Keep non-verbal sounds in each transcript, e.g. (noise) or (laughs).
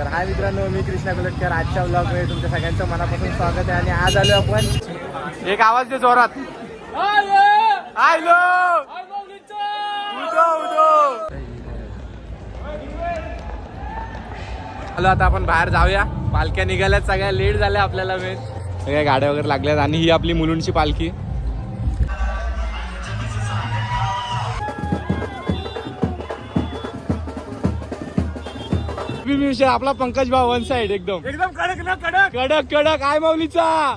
तर हाय मित्रांनो मी कृष्णा कुलटकर. आजच्या ब्लॉगमध्ये तुमच्या सगळ्यांचं मनापासून स्वागत आहे आणि आज आलो आपण एक आवाज दे जोरात. आयलो! हॅलो आता आपण बाहेर जाऊया. पालख्या निघाल्यात सगळ्या लेट झाल्या आपल्याला मेन सगळ्या गाड्या वगैरे लागल्यात आणि ही आपली मुलुंडची पालखी. विषय आपला पंकज भाऊ वन साइड एकदम. एकदम कडक ना कडक. कडक कडक. आय माऊलीचा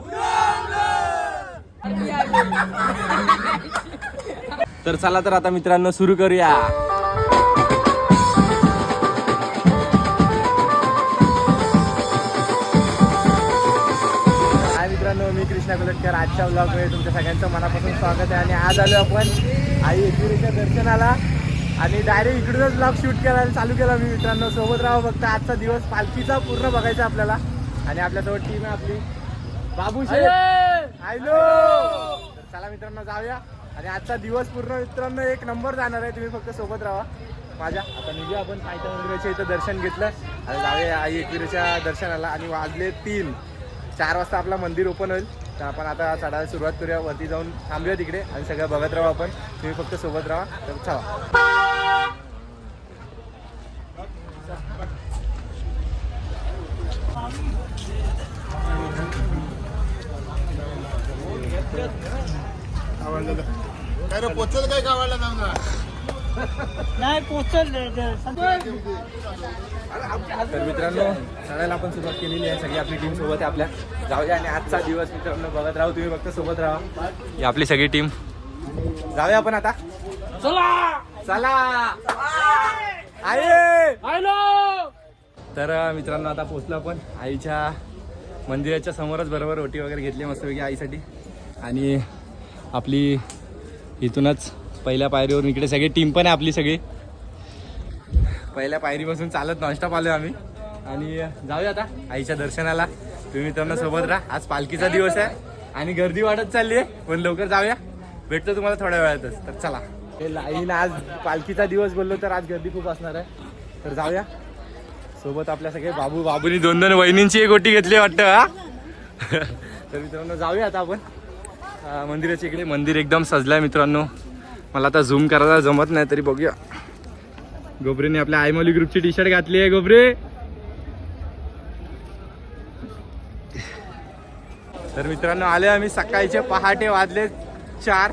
तर चला तर आता मित्रांनो सुरू करूया. मी कृष्णा कुलटकर. आजच्या ब्लॉगमध्ये तुमच्या सगळ्यांचं मनापासून स्वागत आहे. आणि आज आलो आपण आई एकविरीच्या दर्शनाला. आणि डायरेक्ट इकडूनच ब्लॉग शूट करायला चालू केला मी मित्रांनो. सोबत राहा फक्त आजचा दिवस पालखीचा पूर्ण बघायचा आपल्याला. आणि आपल्यासोबत टीम आहे आपली. बाबू शेठ. हॅलो! तर चला मित्रांनो जाऊया. आणि आजचा दिवस पूर्ण मित्रांनो एक नंबर जाणार आहे. तुम्ही फक्त सोबत राहा. माझ्या. आता निघूया आपण. कायच्या मंदिराच्या इथं दर्शन घेतलं. आणि जाऊया आई एकविरीच्या दर्शनाला. आणि वाजले तीन. चार वाजता आपला मंदिर ओपन होईल. तर आपण आता चढायला सुरुवात करूया. वरती जाऊन थांबूया तिकडे आणि सगळं बघत राहू आपण. तुम्ही फक्त सोबत राहा. तर चला. काय रे पोचल काय गावाला जाऊन? नाही पोचल. तर मित्रांनो चढायला आपण सुरुवात केलेली आहे. सगळी आपली टीम सोबत आहे आपल्या. जाऊया आणि आजचा दिवस मित्रांनो बघत राहू. तुम्ही फक्त सोबत राहा. ही आपली सगळी टीम जाऊया आपण आता. चला! चला! हॅलो तर मित्रांनो आता पोचलो आपण आईच्या मंदिराच्या समोरच बरोबर ओटी वगैरे घेतली मस्तपैकी आईसाठी. आणि आपली इथूनच पहिल्या पायरीवरून इकडे सगळी टीम पण आहे आपली सगळी. पहिल्या पायरीपासून चालत नॉनस्टॉप आलो आम्ही. आणि जाऊया आता आईच्या दर्शनाला. तुम्ही मित्रांनो सोबत राहा. आज पालखीचा दिवस आहे आणि गर्दी वाढत चालली आहे पण लवकर जाऊया. भेटतो तुम्हाला थोड्या वेळातच. तर चला. हे लाईन आज पालखीचा दिवस बोललो तर आज गर्दी खूप असणार आहे. तर जाऊया. सोबत आपल्या सगळे बाबू बाबूनी दोन दोन वहिनींची एक गोटी घेतली वाटतं हा? तर मित्रांनो जाऊया आता आपण. मंदिराच्या इकडे मंदिर एकदम सजलं आहे मित्रांनो. मला आता झूम करायला जमत नाही तरी बघूया. गोबरेने आपल्या आयमोली ग्रुपची टी शर्ट घातली आहे गोबरे. तर मित्रांनो आले आम्ही सकाळचे पहाटे वाजले चार.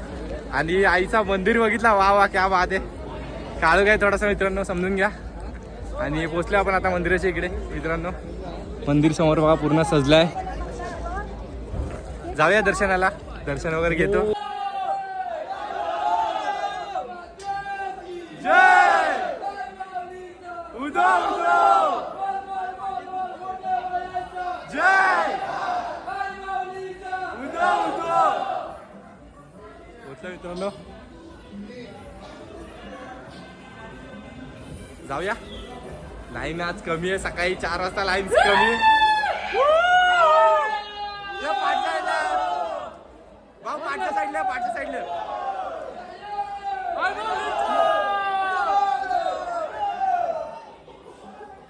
आणि आईचा मंदिर बघितला वा वा क्या वाद आहे. काळू काय थोडासा मित्रांनो समजून घ्या. आणि पोचलो आपण आता मंदिराच्या इकडे मित्रांनो. मंदिर समोर बघा पूर्ण सजलाय. जाऊया दर्शनाला. दर्शन वगैरे घेतो जय उदो उदो जय उदो उदो पोचलं मित्रांनो. जाऊया. लाईन आज कमी आहे. सकाळी चार वाजता लाईन कमी आहे. या पाठच्या साईडला. भाऊ पाठच्या साईडला पाठच्या साईडला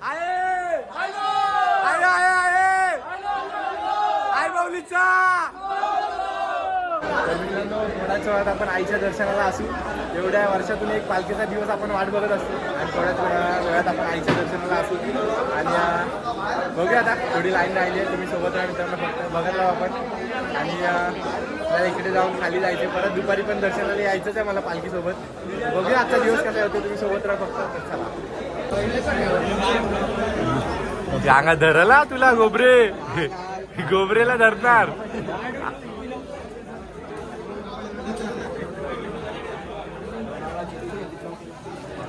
आहे आहे आहे आहे आई माऊलीचा तर मित्रांनो थोड्याच आपण आईच्या दर्शनाला असू एवढ्या वर्षातून एक पालखीचा दिवस आपण वाट बघत असतो आणि थोड्याच वेळा वेळात आपण आईच्या दर्शनाला असू. आणि बघूया आता थोडी लाईन राहिली आहे तुम्ही सोबत राहा मित्रांनो फक्त बघत राहू आपण. आणि अं, इकडे जाऊन खाली जायचे परत दुपारी पण दर्शनाला यायचंच आहे मला पालखीसोबत. बघूया आजचा दिवस कसा होतो तुम्ही सोबत राहा फक्त तर चला. धरला तुला गोबरे? गोबरेला धरणार.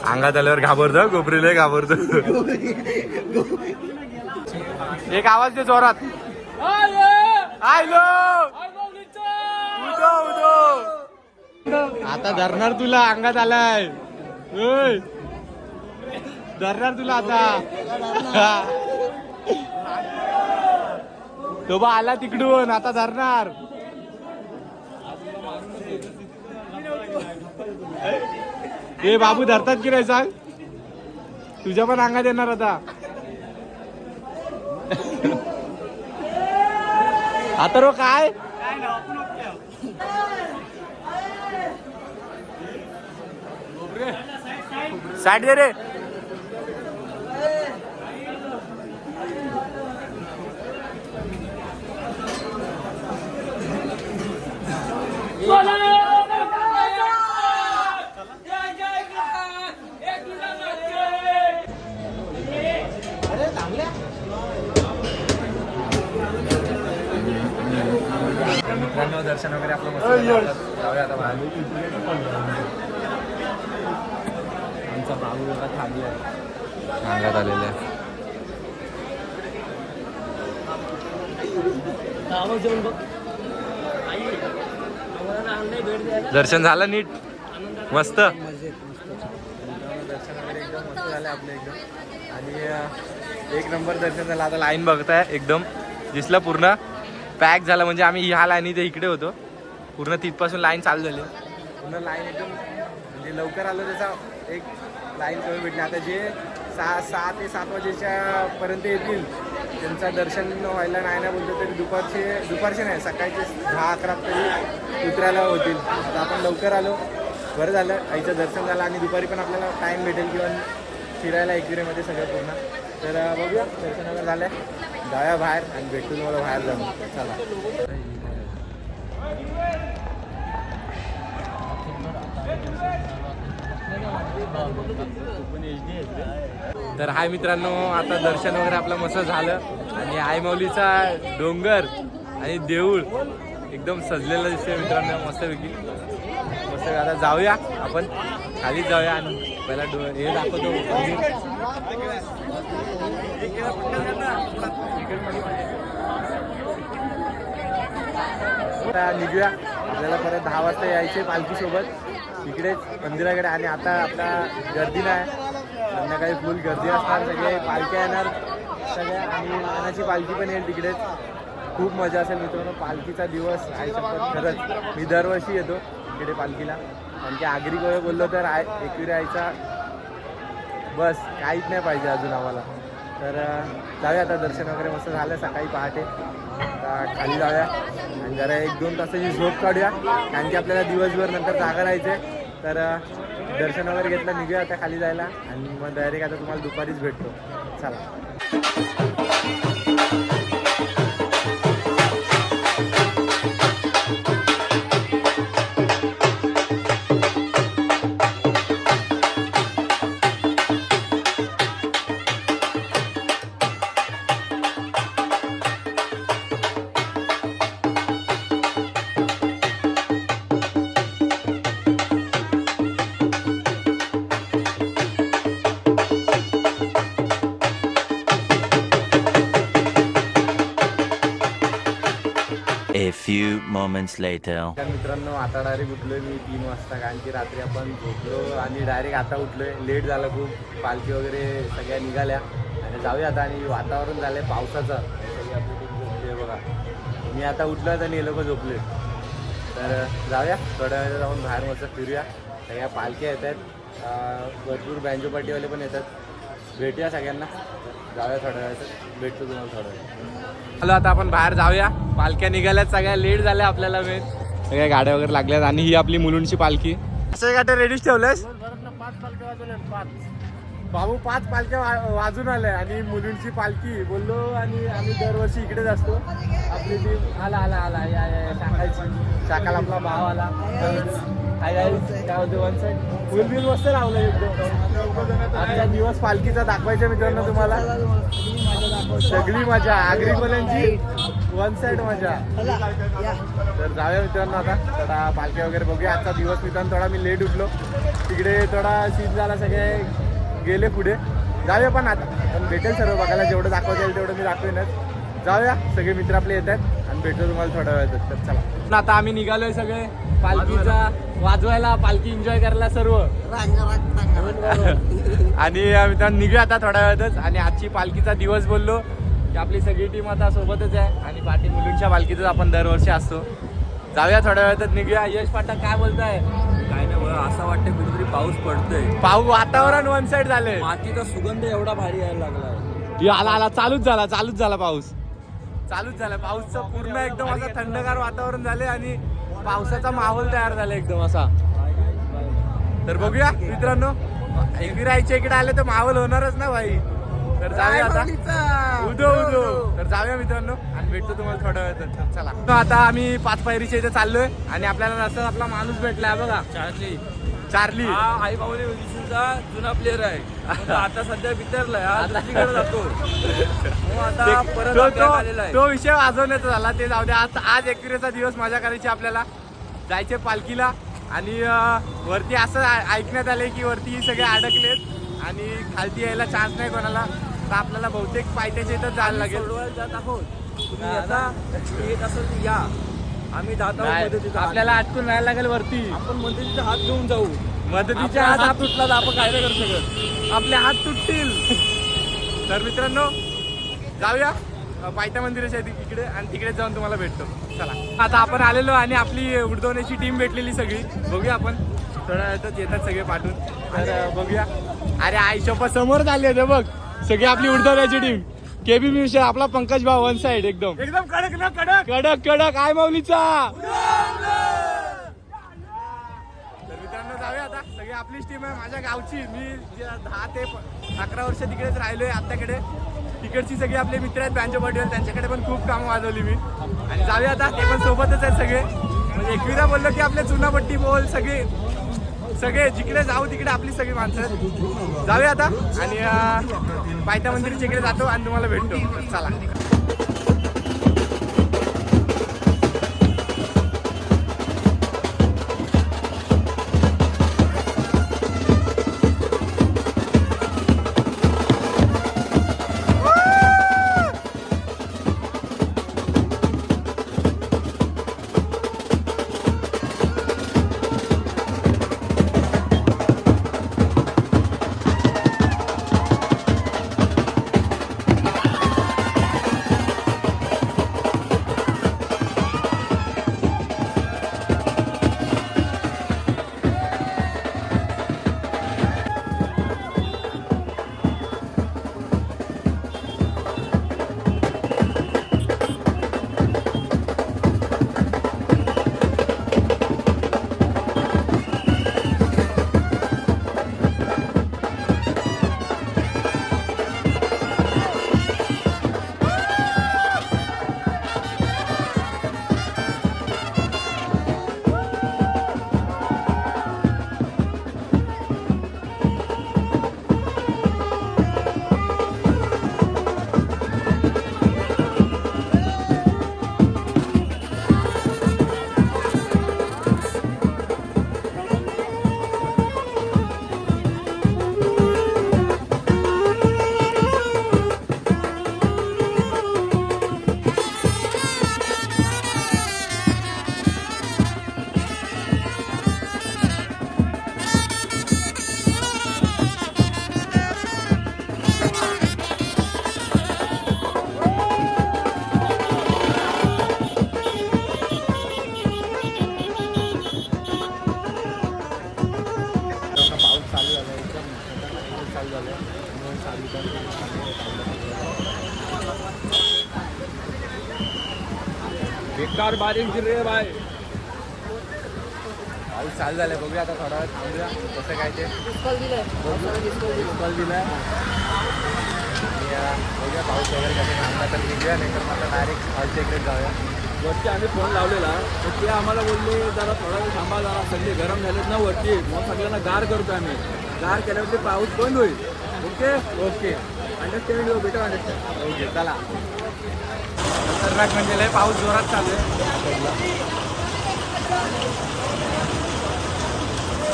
अंगात आल्यावर घाबरतो गोबरीला घाबरतो. एक आवाज दे जोरात. आता धरणार तुला अंगात आलाय. धरणार तुला आता. तो बा आला तिकडून आता धरणार. ए बाबू धरतात की नाही सांग? तुझ्या पण अंगात येणार आता. आता रो काय? साठ दे रे. बोला येऊन बघ दर्शन झालं नीट. मस्त. आणि एक नंबर दर्शन झालं. आता लाईन बघताय एकदम. दिसलं पूर्ण. पॅक झालं म्हणजे आम्ही ह्या लाईनी ते इकडे होतो. पूर्ण तिथपासून लाईन चालू झाली. पूर्ण लाईन एकदम म्हणजे लवकर आलो त्याचा एक लाईन कमी भेटली. आता जे सहा सहा ते सात वाजेच्या पर्यंत येतील त्यांचं दर्शन व्हायला नाही ना बोलतो तरी दुपारचे दुपारचे नाही सकाळचे दहा अकरा तरी उतरायला होतील. तर आपण लवकर आलो. बरं झालं. आईचं दर्शन झालं आणि दुपारी पण आपल्याला टाईम भेटेल किंवा फिरायला एकविरेमध्ये सगळं पूर्ण. तर बघूया. दर्शन वगैरे झालं जाऊया बाहेर आणि भेटतो तुम्हाला बाहेर जाऊन. चला. तर हाय मित्रांनो आता दर्शन वगैरे आपलं मस्त झालं. आणि आई माऊलीचा डोंगर आणि देऊळ एकदम सजलेलं दिसतंय मित्रांनो मस्तपैकी. मस्त आता जाऊया आपण. खाली जाऊया आणि पहिला डो हे दाखवतो. निघूया. आपल्याला परत दहा वाजता यायचे पालखीसोबत. इकडेच मंदिराकडे आणि आता आपला गर्दी नाही संध्याकाळी फुल गर्दी असणार सगळे पालख्या येणार सगळ्या आणि मानाची पालखी पण येईल तिकडेच. खूप मजा असेल मित्रांनो पालखीचा दिवस आईच्या खरंच. मी दरवर्षी येतो इकडे पालखीला. कारण की आगरी गोळे बोललो तर आय एकविरा आईचा बस काहीच नाही पाहिजे अजून आम्हाला. तर जाऊया आता दर्शन वगैरे मस्त झालं सकाळी पहाटे. आता खाली जाऊया. आणि जरा एक दोन तासाची झोप काढूया. कारण की आपल्याला दिवसभर नंतर जागा राहायचे तर दर्शन वगैरे घेतलं निघूया आता खाली जायला. आणि मग डायरेक्ट आता तुम्हाला दुपारीच भेटतो. चला. Moments later. तर मित्रांनो आता डायरेक्ट उठलोय मी तीन वाजता कारण की रात्री आपण झोपलो आणि डायरेक्ट आता उठलोय. लेट झालं खूप. पालखी वगैरे सगळ्या निघाल्या. आणि जाऊया आता. आणि वातावरण झालंय पावसाचं. सगळी आपली टीम झोपली आहे बघा. मी आता उठलोय आणि हे लोक झोपले. तर जाऊया. थोड्या वेळ जाऊन बाहेर मस्त फिरूया. सगळ्या पालख्या येत आहेत. भरपूर बँजो पार्टीवाले पण येतात. भेटूया सगळ्यांना. जाऊया थोड्या वेळात भेटतो तुम्हाला थोड्या वेळ चला आता आपण बाहेर जाऊया. पालख्या निघाल्यात सगळ्या लेट झाल्या आपल्याला मेन सगळ्या गाड्या वगैरे लागल्यात आणि ही आपली मुलुंडची पालखी. असे गाड्या रेडीच ठेवल्यास? पाच पालख्या वाजवल्या पाच. भाऊ पाच पालख्या वा- वाजून आल्या आणि मुलींची पालखी. बोललो आणि आम्ही दरवर्षी इकडेच असतो. आपली ती आला आला आला. या या या, शाखाची शाखाला आपला भाव आला. काय होते वन साईड फुल बिल मस्त लावलं एकदम. आजचा दिवस पालखीचा दाखवायचा मित्रांनो तुम्हाला. सगळी मजा. आगरी कोल्यांची वन साईड मजा. तर जाऊया मित्रांनो आता. थोडा पालख्या वगैरे बघूया. आजचा दिवस मित्रांनो थोडा मी लेट उठलो. तिकडे थोडा सीन झाला सगळे. गेले पुढे. जाऊया पण आता. पण भेटेल सर्व बघायला. जेवढं दाखवता येईल तेवढं मी दाखवेनच. जाऊया. सगळे मित्र आपले येत आहेत. आणि भेटतो तुम्हाला थोड्या वेळात तर चला. आता आम्ही निघालोय सगळे. पालखीचा वाजवायला पालखी एन्जॉय करायला सर्व. (laughs) आणि अं, मित्रांनो निघूया आता थोड्या वेळातच. आणि आजची पालखीचा दिवस बोललो की आपली सगळी टीम आता सोबतच आहे. आणि पाठी मुलींच्या पालखीतच आपण दरवर्षी असतो. जाऊया थोड्या वेळातच. निघूया. यश पाठक काय बोलताय? असं वाटतं कुठेतरी पाऊस पडतोय. पाऊ वातावरण वन साइड झालंय. मातीचा सुगंध एवढा भारी यायला लागलाय हे आला आला चालूच झाला चालूच झाला पाऊस. चालूच झाला पाऊसचं पूर्ण एकदम असं थंडगार वातावरण झाले आणि पावसाचा माहोल तयार झाला एकदम असा. तर बघूया मित्रांनो. एकविरायच्या इकडे आले तर माहोल होणारच ना भाई. तर जाऊया आता. उदो उदो तर जाऊया मित्रांनो. आणि भेटतो तुम्हाला थोड्या वेळात चला. आता आम्ही पाच पायरीच्या इथे चाललोय आणि आपल्याला रस्त्यात आपला माणूस भेटलाय बघा. चार्ली. चार्ली. हा आई बाहुली विष्णूचा जुना प्लेअर आहे. पण (laughs) आता सध्या बितरलाय. हा दुसरीकडे जातो. मग (laughs) आता परत तो- आपल्याला तो- आलेला आहे. तो विषय वाजवण्याचा झाला. ते जाऊ द्या. आज आज एकविरेचा दिवस मजा करायची आपल्याला. जायचे पालखीला. आणि वरती असं ऐकण्यात आले की वरती सगळे अडकलेत. आणि खालती यायला चान्स नाही कोणाला. तर आपल्याला बहुतेक पायथ्याच्या इथं जायला लागेल. सोडवायला जात आहोत. तुम्ही आता येत असेल तर या. आम्ही जात आहोत नाही, मदतीचा हात. आपल्याला अटकून राहायला लागेल वरती. आपण मदतीचा हात घेऊन जाऊ. मदतीच्या आपला हात हात तुटला तर आपण काय नाही करू शकत. आपले हात तुटतील. तर मित्रांनो जाऊया. अ, पायथा मंदिराच्या इथे- इकडे आणि तिकडे जाऊन तुम्हाला भेटतो. चला. आता आपण आलेलो आणि आपली उडदवण्याची टीम भेटलेली सगळी. बघूया आपण. थोड्या वेळातच येतात सगळे पाठवून. तर अ, बघूया. अरे आईशोपा समोरच आली होते बघ. सगळी आपली उडदवण्याची टीम केबी मिशन आपला पंकज भाऊ वन साइड एकदम. एकदम कडक ना कडक. कडक कडक. आय माऊलीचा तर मित्रांनो जाऊया आता. सगळी आपलीच टीम आहे माझ्या गावची. मी जे दहा ते प- अकरा वर्ष तिकडेच राहिलोय आत्ताकडे. तिकडची सगळी आपले मित्र आहेत बँजो पटेल त्यांच्याकडे पण खूप कामं वाजवली मी. आणि जाऊया आता. ते पण सोबतच आहेत सगळे. म्हणजे एकविरा बोललो की आपले चुनापट्टी बोल सगळे. सगळे जिकडे जाऊ तिकडे आपली सगळी माणसं आहेत. जाऊया आता आणि पायथा मंदिरच्या इकडे जातो आणि तुम्हाला भेटतो. चला. झालाय. बघूया आता थोडा वेळ थांबूया. कसं काय ते? दिलाय. बघूया. पाऊस वगैरे कसं थांबला तर निघूया नाही तर मला डायरेक्ट हॉलच्या इकडे जाऊया. वरती आम्ही फोन लावलेला. तर ते आम्हाला बोलले जरा थोडा वेळ थांबा जरा. सगळे गरम झालेत ना वरती. मग सगळ्यांना गार करतो आम्ही. गार केल्यावर ते पाऊस बंद होईल. ओके? ओके. अंडरस्टँड हो बेटर अंडरस्टँड ओके चला. खतरनाक म्हणजे लय पाऊस जोरात चालू आहे.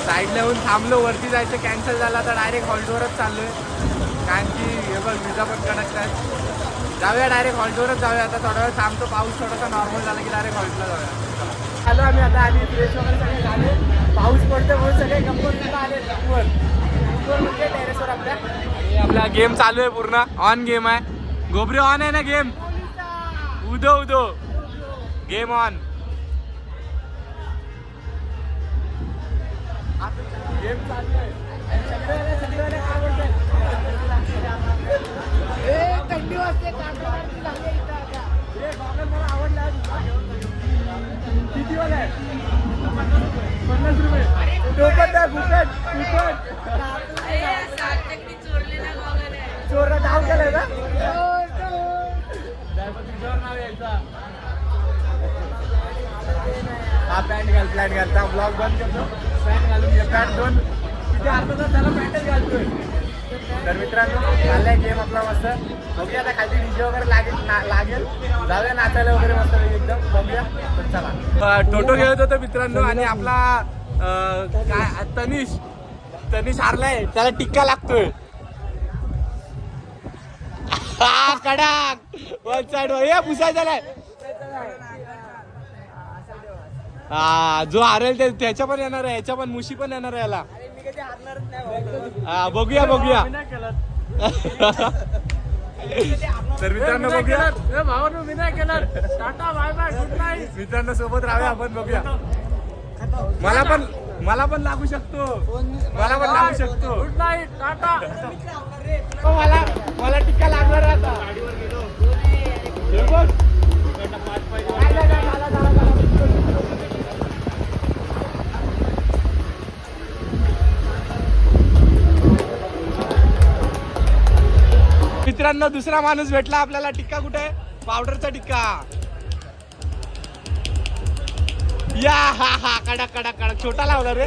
साईडला येऊन थांबलो वरती जायचं कॅन्सल झाला तर डायरेक्ट हॉल्टवरच चाललोय. कारण की हे बघ विजा पण कडक आहेत जाऊया डायरेक्ट हॉल्टवरच जाऊया. आता थोडा वेळ थांबतो पाऊस थोडासा नॉर्मल झाला की डायरेक्ट हॉल्टला जाऊया. आलो आम्ही आता आधी फ्रेश वगैरे सगळे झाले पाऊस पडतो म्हणून सगळे गप्पा आले. वर. वर म्हणजे टेरेसवर आपल्या. आपला गेम चालू आहे पूर्ण. ऑन गेम आहे. गोबरी ऑन आहे ना गेम उदो उदो. गेम ऑन थंडी वाजते काढणार झाले इथं आता. गॉगल मला आवडला. आहे. किती वाला आहे? पन्नास रुपये. टोकन द्या फुकट फुकट. चोरला नाव केलंय ना तुझ्यावर नाव यायचा. हा पॅन्ट घाल पॅन्ट घालता ब्लॉग बंद करतो. पॅन्ट घालून पॅन्ट दोन तिथे अर्धा तास त्याला पॅन्टच घालतोय. तर मित्रांनो चाललाय गेम आपला मस्त. बघूया आता खाली डीजे वगैरे लागेल ना- लागेल. जाऊया नाचायला वगैरे मस्त एकदम. बघूया. तर चला. टोटो खेळत होतो मित्रांनो आणि आपला काय तनिष तनिष हारलाय. त्याला टिक्का लागतोय. कडा वन साइड भुसा पुसाय झालाय. हा जो हारेल ते त्याच्या पण येणार आहे याच्या पण मुशी पण येणार आहे याला. हा बघूया बघूया. तर मित्रांनो बघूया. भावानं मी नाही केलं tata bye bye good night मित्रांनो सोबत राहूया आपण बघूया. मला पण मला पण लागू शकतो. मला पण लागू शकतो. Good night tata. मला मला टिक्का लागणार आता. मित्रांनो दुसरा माणूस भेटला आपल्याला. टिक्का कुठे? आहे? पावडरचा टिक्का. या हा हा कडक कडक कडक. छोटा लावला रे.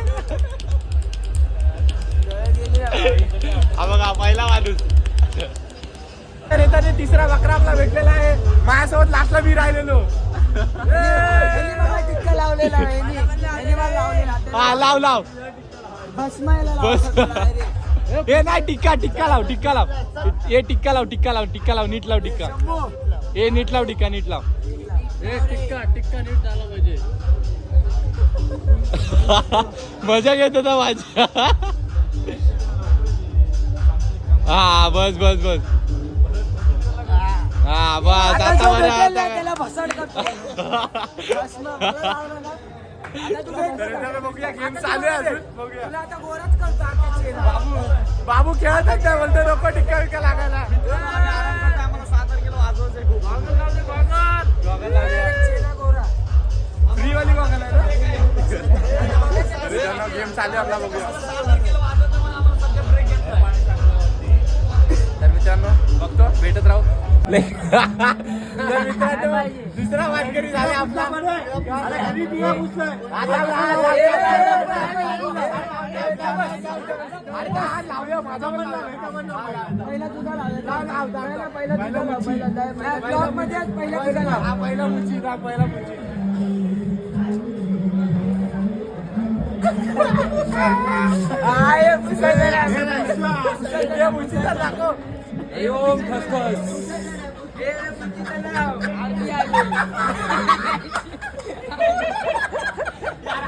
हा बघा पहिला माणूस. तर येताना तिसरा बकरा आपला भेटलेला आहे माझ्यासोबत लास्टला मी राहिलेलो. हा लाव लाव. बस हे नाही टिक्का टिक्का लाव टिक्का लाव. हे टिक्का लाव टिक्का लाव टिक्का लाव नीट लाव टिक्का हे नीट लाव टिक्का नीट लाव. टिक्का टिक्का नीट झाला पाहिजे. (laughs) मजा घेत होता माझ्या. हा बस बस बस. हा बस आता बरं आता बघूया गेम चालू आहे अजून. बघूया बाबू खेळत काय बोलतो नको टिक्का विक्का लागायला बघायला गेम चालू आहे आपला बघूया तर मित्रांनो बघतो भेटत राहू दुसरा वाटकरी झाला आपला आता हात लावूया, माझा पण लाव, ह्याचा पण लाव. लाव, लाव, लाव, पहिला मुची. हा, पहिला मुची हा, पहिला मुची हे मुचीचा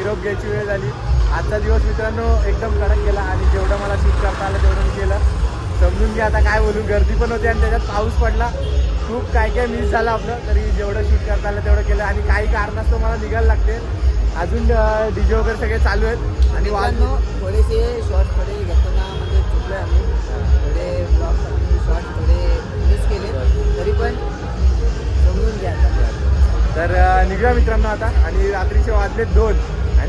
निरोप घ्यायची वेळ झाली. आजचा दिवस मित्रांनो एकदम कडक गेला आणि जेवढं मला शूट करता आलं तेवढं मी केलं. समजून घ्या आता काय बोलू? गर्दी पण होती आणि त्याच्यात पाऊस पडला. खूप काय काय मिस झालं आपलं. तरी जेवढं शूट करता आलं तेवढं केलं. आणि काही कारणास्तव मला निघायला लागते. अजून डीजे वगैरे सगळे चालू आहेत. आणि वाज मित्रांनो थोडेसे शॉर्ट थोडे घेताना म्हणजे चुकलो आम्ही थोडे ब्लॉग्स आणि शॉर्ट थोडे मिस केले. तरी पण समजून घ्या. तर अं, निघूया मित्रांनो आता. आणि रात्रीचे वाजले दोन.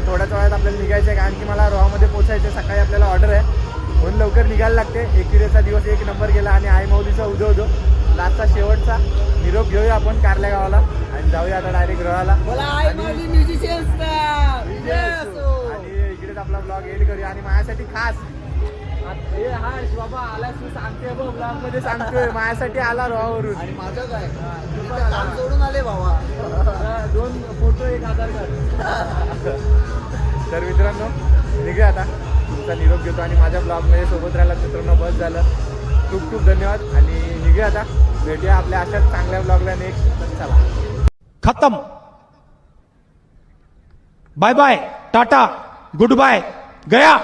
थोड्याच वेळात आपल्याला निघायचं आहे कारण की मला रोहामध्ये पोचायचं आहे. सकाळी आपल्याला ऑर्डर आहे. म्हणून लवकर निघायला लागते. एकिरेचा दिवस एक नंबर गेला आणि आई माऊलीचा उदो उदो लास्टचा शेवटचा. निरोप घेऊया आपण कारल्या गावाला. आणि जाऊया आता डायरेक्ट रोहाला म्युझिशियन्स आणि इकडेच आपला ब्लॉग एंड करूया. आणि माझ्यासाठी खास आत- ए हाश बाबा आलास तू सांगते बघ ब्लॉगमध्ये सांगतोय (laughs) माझ्यासाठी आला आणि माझं काय? काम सोडून आले भावा. दोन फोटो एक आधार कार्ड. (laughs) तर मित्रांनो निघूया आता. तुमचा निरोप घेतो आणि माझ्या ब्लॉगमध्ये सोबत राहिला मित्रांनो बस झालं. खूप खूप धन्यवाद आणि निघूया आता. भेटूया आपल्या अशाच चांगल्या ब्लॉगला नेक्स्ट चला. खत्म. Bye bye tata good bye गया.